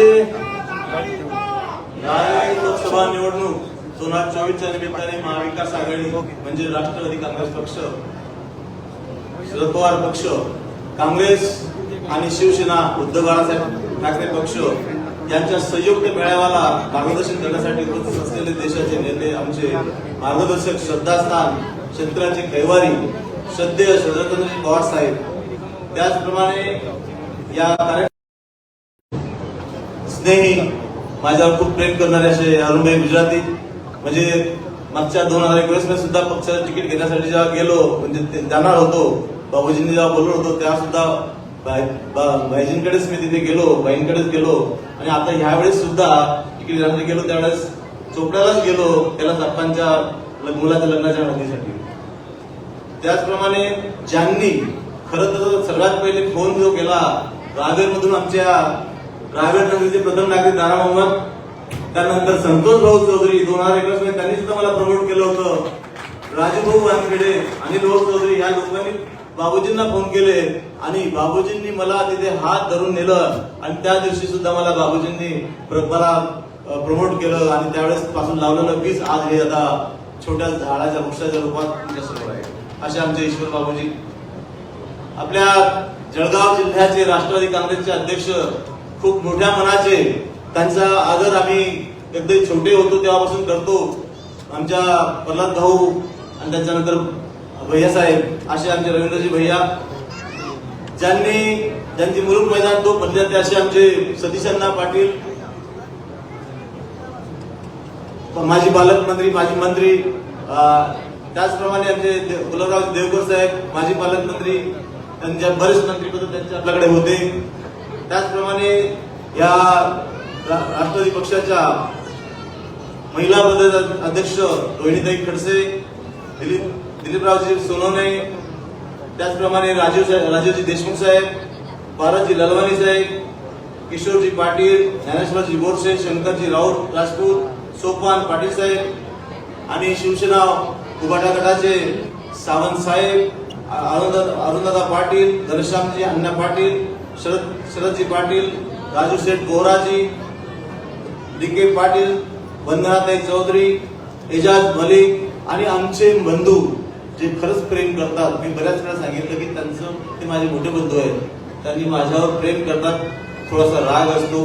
मध्ये मंडळी लोकसभा निवडणूक दोन हजार चोवीसच्या निमित्ताने महाविकास आघाडी म्हणजे राष्ट्रवादी काँग्रेस पक्ष शरद पवार पक्ष काँग्रेस आणि शिवसेना उद्धव बाळासाहेब ठाकरे पक्ष यांच्या संयुक्त मेळाव्याला मार्गदर्शन करण्यासाठी उपस्थित असलेले देशाचे नेते आमचे मार्गदर्शक श्रद्धास्थान क्षेत्राचे कैवारी श्रद्धेय शरदचंद्रजी पवार साहेब. त्याचप्रमाणे या कार्य स्नेही माझ्यावर खूप प्रेम करणारे असे अरुणभाई गुजराती. म्हणजे मागच्या दोन हजार एकवीसमध्ये सुद्धा पक्षाचं तिकीट घेण्यासाठी जेव्हा गेलो म्हणजे ते जाणार होतो बाबूजींनी जेव्हा बोललो होतो तेव्हा सुद्धा भाईजींकडेच मी तिथे गेलो बाईंकडेच गेलो. आणि आता ह्यावेळेस सुद्धा तिकीट घेण्यासाठी गेलो त्यावेळेस चोपड्यालाच गेलो त्याला अप्पांच्या मुलाच्या लग्नाच्या नोंदीसाठी. त्याचप्रमाणे ज्यांनी खरं तर सगळ्यात पहिले फोन जो केला रावेर आमच्या रावेर प्रथम नागरिक दारा मोहम्मद त्यानंतर संतोष भाऊ चौधरी दोन हजार एकवीसमध्ये त्यांनी सुद्धा मला प्रमोट केलं होतं. राजूभाऊ वानखेडे आणि रोहन चौधरी या लोकांनी बाबूजींना फोन केले आणि बाबूजींनी मला तिथे हात धरून नेलं आणि त्या दिवशी सुद्धा मला बाबूजींनी मला प्रमोट केलं आणि त्यावेळेस पासून लावलेलं बीज आज हे आता छोट्या झाडाच्या वृक्षाच्या रूपात तुमच्यासमोर आहे. असे आमचे ईश्वर बाबूजी. आपल्या जळगाव जिल्ह्याचे राष्ट्रवादी काँग्रेसचे अध्यक्ष खूप मोठ्या मनाचे त्यांचा आदर आम्ही एकदम छोटे होतो तेव्हापासून करतो. आमच्या प्रल्हाद भाऊ आणि त्याच्यानंतर भैया साहेब असे आमचे रवींद्रजी भैया ज्यांनी ज्यांची मुलुक मैदान तो बनले असे आमचे सतीश अण्णा पाटील माजी पालकमंत्री माजी मंत्री त्याचप्रमाणे आमचे गुलाबराव देवकर साहेब माजी पालकमंत्री त्यांच्या बरेच मंत्रीपद त्यांच्या आपल्याकडे होते. त्याचप्रमाणे या रा- राष्ट्रवादी पक्षाच्या महिला बदल अध्यक्ष रोहिणीताई खडसे दिलीप दिलीपरावजी सोनवणे त्याचप्रमाणे राजीव साहेब राजीवजी देशमुख साहेब भारतजी ललवानी साहेब किशोरजी पाटील ज्ञानेश्वरजी बोरसे शंकरजी राऊत राजपूत सोपान पाटील साहेब आणि शिवसेना उभाटा गटाचे सावंत साहेब अरुणदा अरुणदादा पाटील घनश्यामजी अण्णा पाटील शरद शरदजी पाटील राजू शेठ गोराजी डी के पाटील वंदनाताई चौधरी एजाज मलिक आणि आमचे बंधू जे खरंच प्रेम करतात. मी बऱ्याच वेळा सांगितलं की त्यांचं ते माझे मोठे बंधू आहेत. त्यांनी माझ्यावर प्रेम करतात. थोडासा राग असतो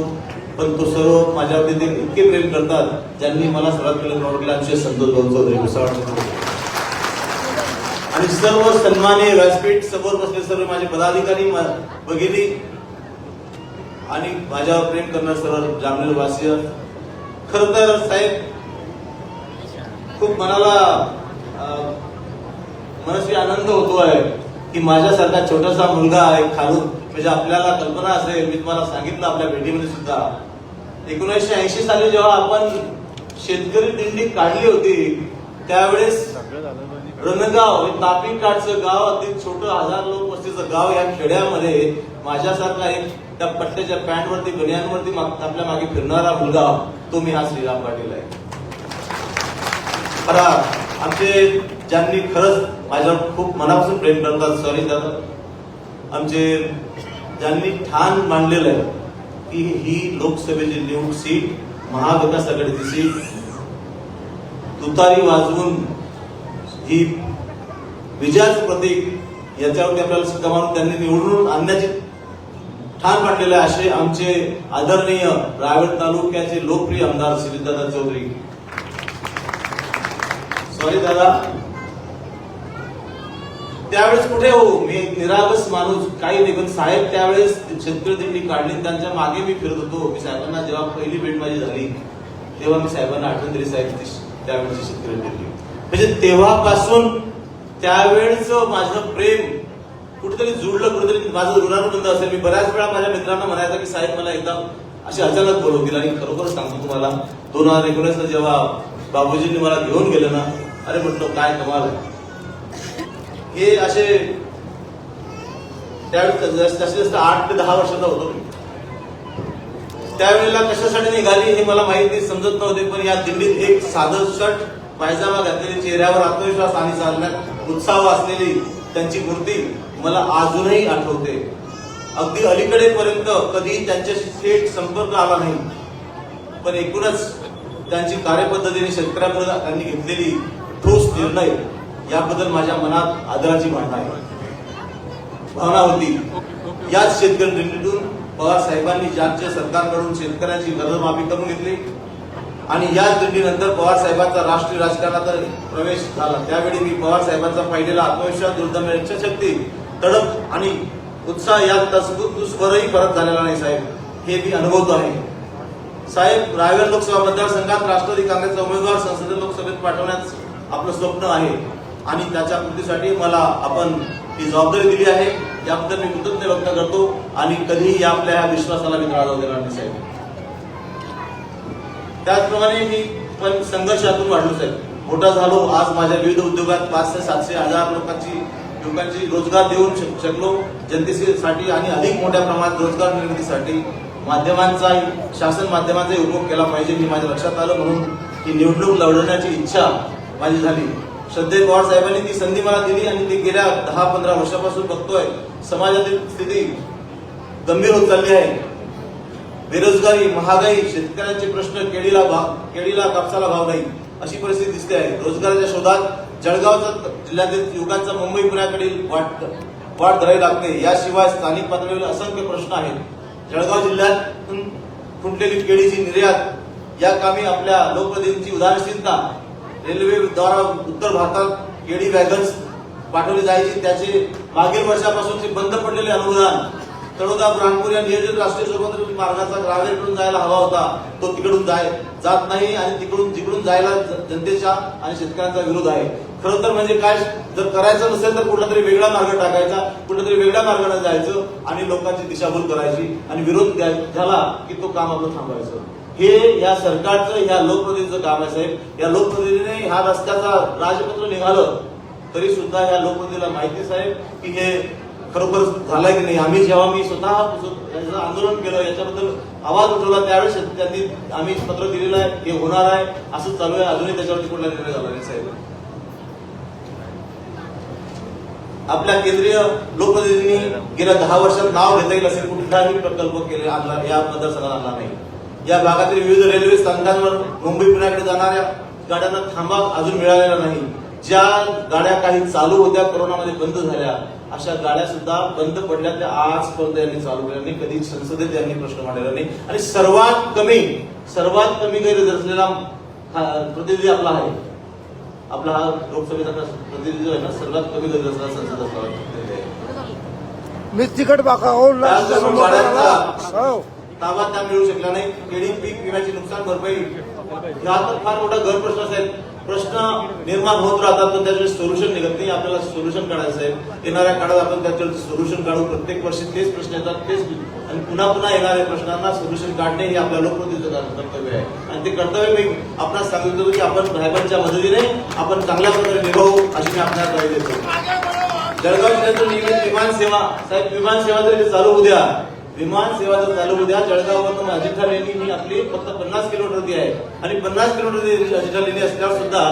पण तो सर्व माझ्यावरती ते इतके प्रेम करतात. ज्यांनी मला सर्वात पहिले प्रमोट केलं आमचे संतोष भाऊ चौधरी भुसावळ आणि सर्व सन्माने व्यासपीठ समोर बसले सर्व माझे पदाधिकारी भगिनी आणि माझ्यावर प्रेम करणार सर्व जामनेर वासीय. खर तर साहेब खूप मनाला अं, मनस्वी आनंद होतो आहे की माझ्यासारखा छोटासा मुलगा आहे खालून म्हणजे आपल्याला कल्पना असेल मी तुम्हाला सांगितलं आपल्या भेटीमध्ये सुद्धा. एकोणीसशे ऐंशी साली जेव्हा आपण शेतकरी दिंडी काढली होती त्यावेळेस रणगाव हे तापी काठचं गाव अगदी छोटं हजार लोक वस्तीचं गाव या खेड्यामध्ये माझ्यासारखा एक त्या पट्ट्याच्या पॅन्टवरती बनियांवरती माग- आपल्या मागे फिरणारा मुलगा तो मी हा श्रीराम पाटील आहे. खरा आमचे ज्यांनी खरंच माझ्यावर खूप मनापासून प्रेम करतात सॉरी दादा आमचे ज्यांनी ठाण मांडलेलं आहे की ही लोकसभेची निवड सीट महाविकास आघाडीची सीट तुतारी वाजवून ही विजयाचं प्रतीक याच्यावरती आपल्याला सिद्ध मानून त्यांनी निवडून आणण्याचे ठाण मांडलेले असे आमचे आदरणीय रायगड तालुक्याचे लोकप्रिय आमदार श्रीदादा चौधरी. सॉरी दादा. त्यावेळेस कुठे हो? मी निरागस माणूस काही नाही पण साहेब त्यावेळेस शेतकरी दिंडी काढली त्यांच्या मागे मी फिरत होतो. मी साहेबांना जेव्हा पहिली भेट माझी झाली तेव्हा मी साहेबांना आठवण दिली साहेब त्यावेळेची शेतकऱ्यांनी दिली म्हणजे तेव्हापासून त्यावेळेच माझं प्रेम कुठेतरी जुळलं कुठेतरी माझं ऋणानुबंध असेल. मी बऱ्याच वेळा माझ्या मित्रांना म्हणायचं की साहेब मला एकदा अशी अचानक बोलवतील आणि खरोखर सांगतो तुम्हाला दोन हजार एकोणीसला जेव्हा बाबूजींनी मला घेऊन गेलं ना अरे म्हटलं काय कमाल हे असे त्यावेळेस जास्तीत जास्त आठ ते दहा वर्षाचा होतो मी. त्यावेळेला कशासाठी निघाली हे मला माहिती समजत नव्हते पण या दिल्लीत एक साधं शर्ट पायजामा घातलेली चेहऱ्यावर आत्मविश्वास आणि चालण्यात उत्साह असलेली त्यांची मूर्ती मला अजूनही आठवते. अगदी अलीकडेपर्यंत कधी त्यांच्याशी थेट संपर्क आला नाही. पण एकूणच त्यांची कार्यपद्धतीने शेतकऱ्यापर्यंत त्यांनी घेतलेली ठोस निर्णय याबद्दल माझ्या मनात आदराची भावना आहे. भावना होती याच शेतकरी दिंडीतून पवार साहेबांनी ज्यांच्या सरकारकडून शेतकऱ्यांची कर्जमाफी करून घेतली आणि याच दिंडीनंतर पवार साहेबांचा राष्ट्रीय राजकारणात प्रवेश झाला. त्यावेळी मी पवार साहेबांचा पाहिलेला आत्मविश्वास दुर्दम्य इच्छाशक्ती तडप आणि उत्साह यात तसबुतस्वरही परत झालेला नाही साहेब. हे मी अनुभवतो आहे. साहेब रायगड लोकसभा मतदारसंघात राष्ट्रवादी काँग्रेसचा उमेदवार संसदीय लोकसभेत पाठवण्यास आपलं स्वप्न आहे आणि त्याच्या कृतीसाठी मला आपण ही जबाबदारी दिली आहे. याबद्दल मी कृतज्ञ व्यक्त करतो आणि कधीही आपल्या या विश्वासाला मी जाऊ देणार नाही साहेब. त्याचप्रमाणे मी पण संघर्षातून वाढलो साहेब. मोठा झालो. आज माझ्या विविध उद्योगात पाचशे सातशे हजार लोकांची लोकांची रोजगार देऊ शक- शकलो. जनतेसाठी आणि अधिक मोठ्या प्रमाणात रोजगार निर्मितीसाठी माध्यमांचा शासन माध्यमांचा उपयोग केला पाहिजे हे माझ्या लक्षात आलं. म्हणून ही निवडणूक लढवण्याची इच्छा माझी झाली. श्रद्धे पवार साहेबांनी ती संधी मला दिली आणि ती गेल्या दहा पंधरा वर्षापासून बघतोय. समाजातील स्थिती गंभीर होत चालली आहे. बेरोजगारी महागाई शेतकऱ्यांचे प्रश्न केळीला भाव केळीला कापसाला भाव नाही. अशी परिस्थिती दिसते आहे. रोजगाराच्या शोधात जळगावचा जिल्ह्यातील युवकांचा मुंबई पुण्याकडील वाट वाट धरावी लागते. याशिवाय स्थानिक पातळीवर असंख्य प्रश्न आहेत. जळगाव जिल्ह्यातून फुटलेली केळीची निर्यात या कामी आपल्या लोकप्रतिनिधींची रेल्वे रेल्वेद्वारा उत्तर भारतात केडी वॅगन्स पाठवली जायची. त्याचे मागील वर्षापासूनचे बंद पडलेले अनुदान. तळोदा ब्राह्मपूर या नियोजित राष्ट्रीय स्वतंत्र मार्गाचा ग्रावेकडून जायला हवा होता. तो तिकडून जाय जात नाही आणि तिकडून तिकडून जायला ज- जनतेच्या आणि शेतकऱ्यांचा विरोध आहे. खरं तर म्हणजे काय? जर करायचं नसेल तर कुठला तरी वेगळा मार्ग टाकायचा कुठला तरी वेगळ्या मार्गाने जायचं आणि लोकांची दिशाभूल करायची आणि विरोध द्या- झाला की तो काम आपलं थांबवायचं. हे या सरकारचं या लोकप्रतिनिधीचं काम आहे साहेब. या लोकप्रतिनिधीने ह्या रस्त्याचा राजपत्र निघालं तरी सुद्धा या लोकप्रतिनिधीला माहिती साहेब की हे खरोखर झालं की नाही? आम्ही जेव्हा मी स्वतः आंदोलन केलं याच्याबद्दल आवाज उठवला त्यावेळेस त्यांनी आम्ही पत्र दिलेलं आहे हे होणार आहे असं चालू आहे. अजूनही त्याच्यावरती कुठला निर्णय झाला नाही साहेब. आपल्या केंद्रीय लोकप्रतिनिधींनी गेल्या दहा वर्षात नाव घेता येईल असे कुठलाही प्रकल्प केले आणला या मतदारसंघात आणला नाही. या भागातील विविध रेल्वे स्थानकांवर मुंबई पुण्याकडे जाणाऱ्या गाड्यांना थांबा अजून मिळालेला नाही. ज्या गाड्या काही चालू होत्या कोरोनामध्ये बंद झाल्या अशा गाड्या सुद्धा बंद पडल्या त्या आजपर्यंत यांनी चालू केल्या नाही. कधी संसदेत यांनी प्रश्न मांडलेला नाही. आणि सर्वात कमी सर्वात कमी गैर असलेला प्रतिनिधी आपला आहे. आपला हा लोकसभेचा प्रतिनिधी जो आहे ना सर्वात कमी गैर असलेला संसद आहे. मी तिकट बाका हो. ताबा त्या मिळू शकला नाही. केळी पीक विम्याची नुकसान भरपाई हा तर फार मोठा घर प्रश्न असेल. प्रश्न निर्माण होत राहतात पण त्याचे सोल्युशन निघत नाही. आपल्याला सोल्युशन काढायचं आहे. येणाऱ्या काळात आपण त्याच्यावर सोल्युशन काढू प्रत्येक वर्षी तेच प्रश्न येतात तेच आणि पुन्हा पुन्हा येणाऱ्या प्रश्नांना सोल्युशन काढणे हे आपल्या लोकप्रतिनिधीचं कर्तव्य आहे. आणि ते कर्तव्य मी आपणास सांगितलं की आपण साहेबांच्या मदतीने आपण चांगल्या प्रकारे निभावू अशी मी आपल्याला देतो. जळगाव जिल्ह्यातून नियमित विमान सेवा साहेब विमान सेवा जरी चालू उद्या विमान सेवा जर चालू होऊ द्या जळगाववरून अजिंठा लेणी ही आपली फक्त पन्नास किलोमीटरची आहे. आणि पन्नास किलोमीटर अजिंठा लेणी असल्यावर सुद्धा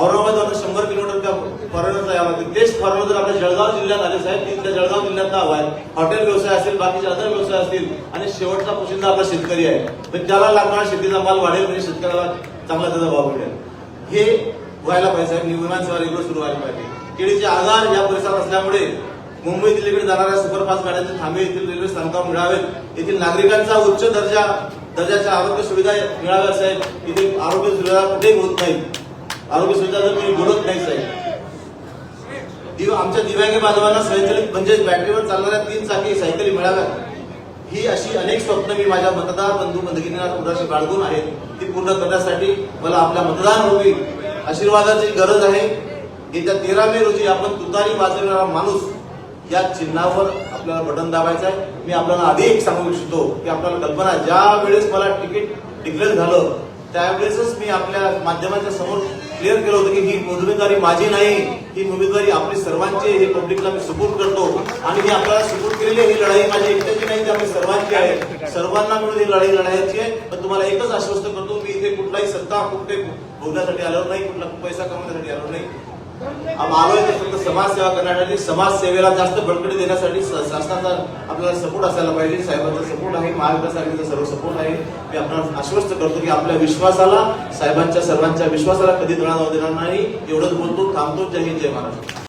औरंगाबाद शंभर किलोमीटर त्या फॉरेनरचा यावं लागते. तेच फॉरेनर जर आपल्या जळगाव जिल्ह्यात आले साहेब ती त्या जळगाव जिल्ह्यात हवा आहे. हॉटेल व्यवसाय असेल बाकीचे अदर व्यवसाय असतील आणि शेवटचा पोशिंदा आपला शेतकरी आहे. तर त्याला लागणारा शेतीचा माल वाढेल म्हणजे शेतकऱ्याला चांगला त्याचा भाव मिळेल हे व्हायला पाहिजे साहेब. विमान सेवा रेग्युलर सुरू व्हायला पाहिजे. केळीचे आधार या परिसरात असल्यामुळे मुंबई दिल्लीकडे जाणाऱ्या सुपरफास्ट गाड्यांचे थांबे. येथील रेल्वे स्थानकावर मिळावेत. येथील नागरिकांचा उच्च दर्जा दर्जाच्या आरोग्य सुविधा मिळाव्या साहेब. इथे आरोग्य सुविधा कुठेही होत नाही. आरोग्य सुविधा जर मी बोलत नाही साहेब. दिव आमच्या दिव्यांग बांधवांना स्वयंचलित म्हणजेच बॅटरीवर चालणाऱ्या तीन चाकी सायकली मिळाव्यात. ही अशी अनेक स्वप्न मी माझ्या मतदार बंधू बंधुकींना पुढाशी बाळगून आहेत. ती पूर्ण करण्यासाठी मला आपल्या मतदान रूपी आशीर्वादाची गरज आहे. येत्या तेरा मे रोजी आपण तुतारी वाजवणारा माणूस या चिन्हावर आपल्याला बटन दाबायचं आहे. मी आपल्याला आधी एक सांगू इच्छितो की आपल्याला कल्पना ज्या वेळेस मला तिकीट डिक्लेअर झालं त्यावेळेसच मी आपल्या माध्यमाच्या समोर क्लिअर केलं होतं की ही उमेदवारी माझी नाही ही उमेदवारी आपली सर्वांची हे पब्लिकला मी सपोर्ट करतो. आणि मी आपल्याला सपोर्ट केलेली ही लढाई माझी एकट्याची नाही ती आपली सर्वांची आहे. सर्वांना मिळून ही लढाई लढायची आहे. पण तुम्हाला एकच आश्वस्त करतो मी इथे कुठलाही सत्ता कुठे भोगण्यासाठी आलो नाही कुठला पैसा कमवण्यासाठी आलो नाही. फक्त समाजसेवा करण्यासाठी समाजसेवेला जास्त बळकटी देण्यासाठी शासनाचा आपल्याला सपोर्ट असायला पाहिजे. साहेबांचा सपोर्ट आहे महाविकास आघाडीचा सर्व सपोर्ट आहे. मी आपण आश्वस्त करतो की आपल्या विश्वासाला साहेबांच्या सर्वांच्या विश्वासाला कधी तळा जाऊ देणार नाही एवढंच बोलतो. थांबतो. जय हिंद जय महाराष्ट्र.